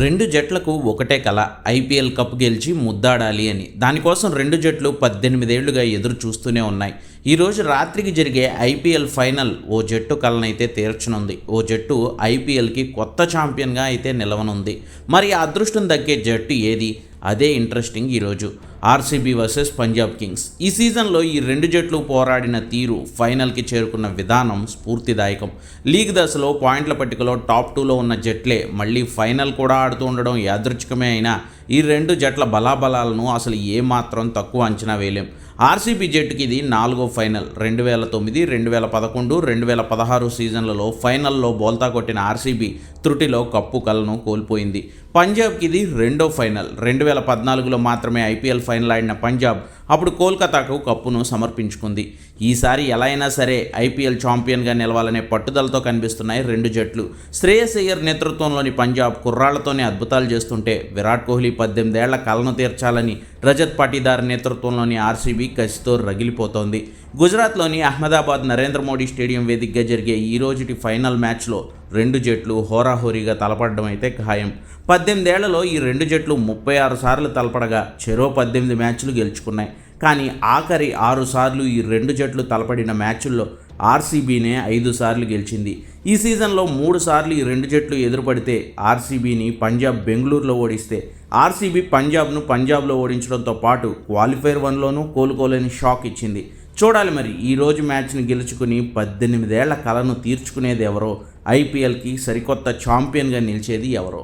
రెండు జట్లకు ఒకటే కల ఐపీఎల్ కప్ గెలిచి ముద్దాడాలి అని. దానికోసం రెండు జట్లు పద్దెనిమిదేళ్ళుగా ఎదురు చూస్తూనే ఉన్నాయి ఈరోజు రాత్రికి జరిగే ఐపీఎల్ ఫైనల్ ఓ జట్టు కలనైతే తీర్చనుంది. ఓ జట్టు ఐపీఎల్కి కొత్త ఛాంపియన్గా అయితే నిలవనుంది. మరి ఆ అదృష్టం దక్కే జట్టు ఏది? అదే ఇంట్రెస్టింగ్ ఈరోజు. RCB versus Punjab kings. ఈ సీజన్లో ఈ రెండు జట్లు పోరాడిన తీరు ఫైనల్కి చేరుకున్న విధానం స్ఫూర్తిదాయకం. లీగ్ దశలో పాయింట్ల పట్టికలో టాప్ టూలో ఉన్న జట్లే మళ్ళీ ఫైనల్ కూడా ఆడుతూ ఉండడం యాదృచ్ఛికమే అయినా ఈ రెండు జట్ల బలాబలాలను అసలు ఏమాత్రం తక్కువ అంచనా వేయలేం. ఆర్సీబీ జట్టుకి ఇది నాలుగో ఫైనల్. రెండు వేల తొమ్మిది రెండు వేల పదకొండు రెండు వేల పదహారు సీజన్లలో ఫైనల్లో బోల్తా కొట్టిన ఆర్సీబీ త్రుటిలో కప్పు కలను కోల్పోయింది. పంజాబ్కి ఇది రెండో ఫైనల్. రెండు వేల పద్నాలుగులో మాత్రమే ఐపీఎల్ ఫైనల్ ఆడిన పంజాబ్ అప్పుడు కోల్కతాకు కప్పును సమర్పించుకుంది. ఈసారి ఎలా అయినా సరే ఐపీఎల్ ఛాంపియన్గా నిలవాలనే పట్టుదలతో కనిపిస్తున్నాయి రెండు జట్లు. శ్రేయస్ అయ్యర్ నేతృత్వంలోని పంజాబ్ కుర్రాళ్ళతోనే అద్భుతాలు చేస్తుంటే విరాట్ కోహ్లీ పద్దెనిమిదేళ్ళ కలను తీర్చాలని రజత్ పాటీదార్ నేతృత్వంలోని ఆర్సీబీ కసితో రగిలిపోతోంది. గుజరాత్లోని అహ్మదాబాద్ నరేంద్ర మోడీ స్టేడియం వేదికగా జరిగే ఈ రోజుటి ఫైనల్ మ్యాచ్లో రెండు జట్లు హోరాహోరీగా తలపడడం అయితే ఖాయం. పద్దెనిమిదేళ్ళలో ఈ రెండు జట్లు ముప్పై ఆరు సార్లు తలపడగా చెరో పద్దెనిమిది మ్యాచ్లు గెలుచుకున్నాయి. కానీ ఆఖరి ఆరు సార్లు ఈ రెండు జట్లు తలపడిన మ్యాచ్ల్లో ఆర్సీబీనే ఐదు సార్లు గెలిచింది. ఈ సీజన్లో మూడు సార్లు ఈ రెండు జట్లు ఎదురుపడితే ఆర్సీబీని పంజాబ్ బెంగళూరులో ఓడిస్తే ఆర్సీబీ పంజాబ్ను పంజాబ్లో ఓడించడంతో పాటు క్వాలిఫైర్ వన్లోనూ కోలుకోలేని షాక్ ఇచ్చింది. చూడాలి మరి. ఈరోజు మ్యాచ్ని గెలుచుకుని పద్దెనిమిదేళ్ళ కలను తీర్చుకునేది ఎవరో? ఐపీఎల్కి సరికొత్త ఛాంపియన్గా నిలిచేది ఎవరో?